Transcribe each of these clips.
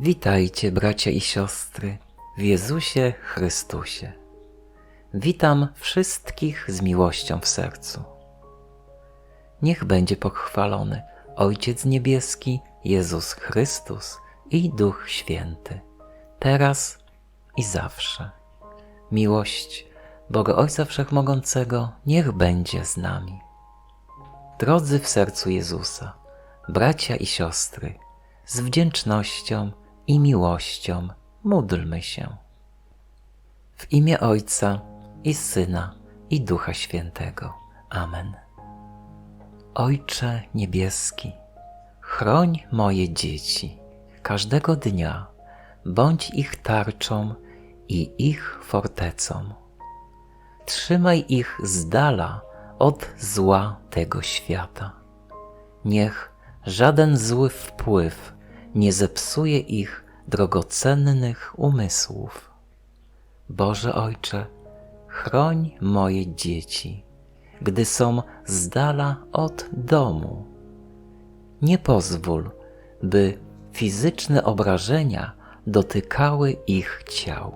Witajcie, bracia i siostry, w Jezusie Chrystusie. Witam wszystkich z miłością w sercu. Niech będzie pochwalony Ojciec Niebieski, Jezus Chrystus i Duch Święty, teraz i zawsze. Miłość Boga Ojca Wszechmogącego niech będzie z nami. Drodzy w sercu Jezusa, bracia i siostry, z wdzięcznością i miłością módlmy się. W imię Ojca i Syna i Ducha Świętego. Amen. Ojcze Niebieski, chroń moje dzieci każdego dnia, bądź ich tarczą i ich fortecą. Trzymaj ich z dala od zła tego świata. Niech żaden zły wpływ nie zepsuje ich drogocennych umysłów. Boże Ojcze, chroń moje dzieci, gdy są z dala od domu. Nie pozwól, by fizyczne obrażenia dotykały ich ciał.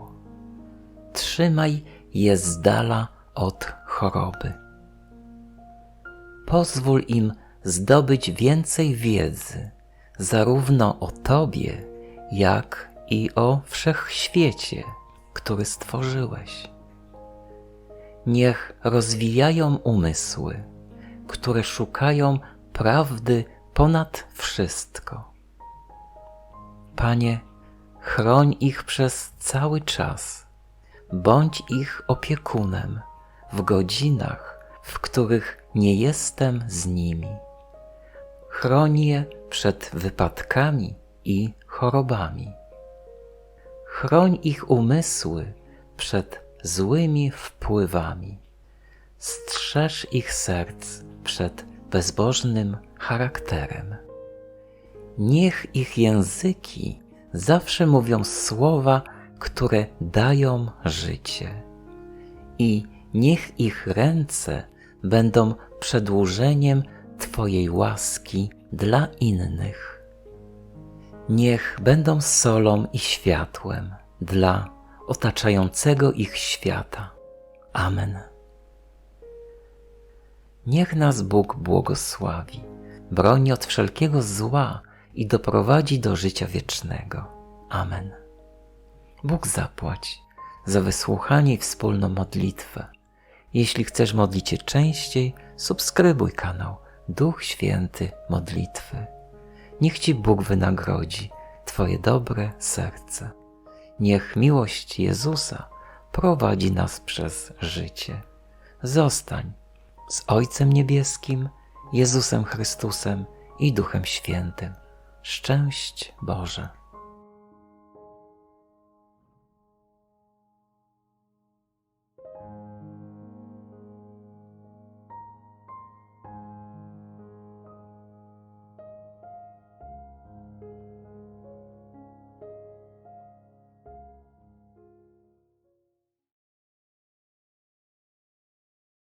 Trzymaj je z dala od choroby. Pozwól im zdobyć więcej wiedzy, zarówno o Tobie, jak i o wszechświecie, który stworzyłeś. Niech rozwijają umysły, które szukają prawdy ponad wszystko. Panie, chroń ich przez cały czas, bądź ich opiekunem w godzinach, w których nie jestem z nimi. Chroń je przed wypadkami i chorobami. Chroń ich umysły przed złymi wpływami. Strzeż ich serc przed bezbożnym charakterem. Niech ich języki zawsze mówią słowa, które dają życie. I niech ich ręce będą przedłużeniem Twojej łaski dla innych. Niech będą solą i światłem dla otaczającego ich świata. Amen. Niech nas Bóg błogosławi, broni od wszelkiego zła i doprowadzi do życia wiecznego. Amen. Bóg zapłać za wysłuchanie i wspólną modlitwę. Jeśli chcesz modlić się częściej, subskrybuj kanał Duch Święty Modlitwy. Niech Ci Bóg wynagrodzi Twoje dobre serce. Niech miłość Jezusa prowadzi nas przez życie. Zostań z Ojcem Niebieskim, Jezusem Chrystusem i Duchem Świętym. Szczęść Boże.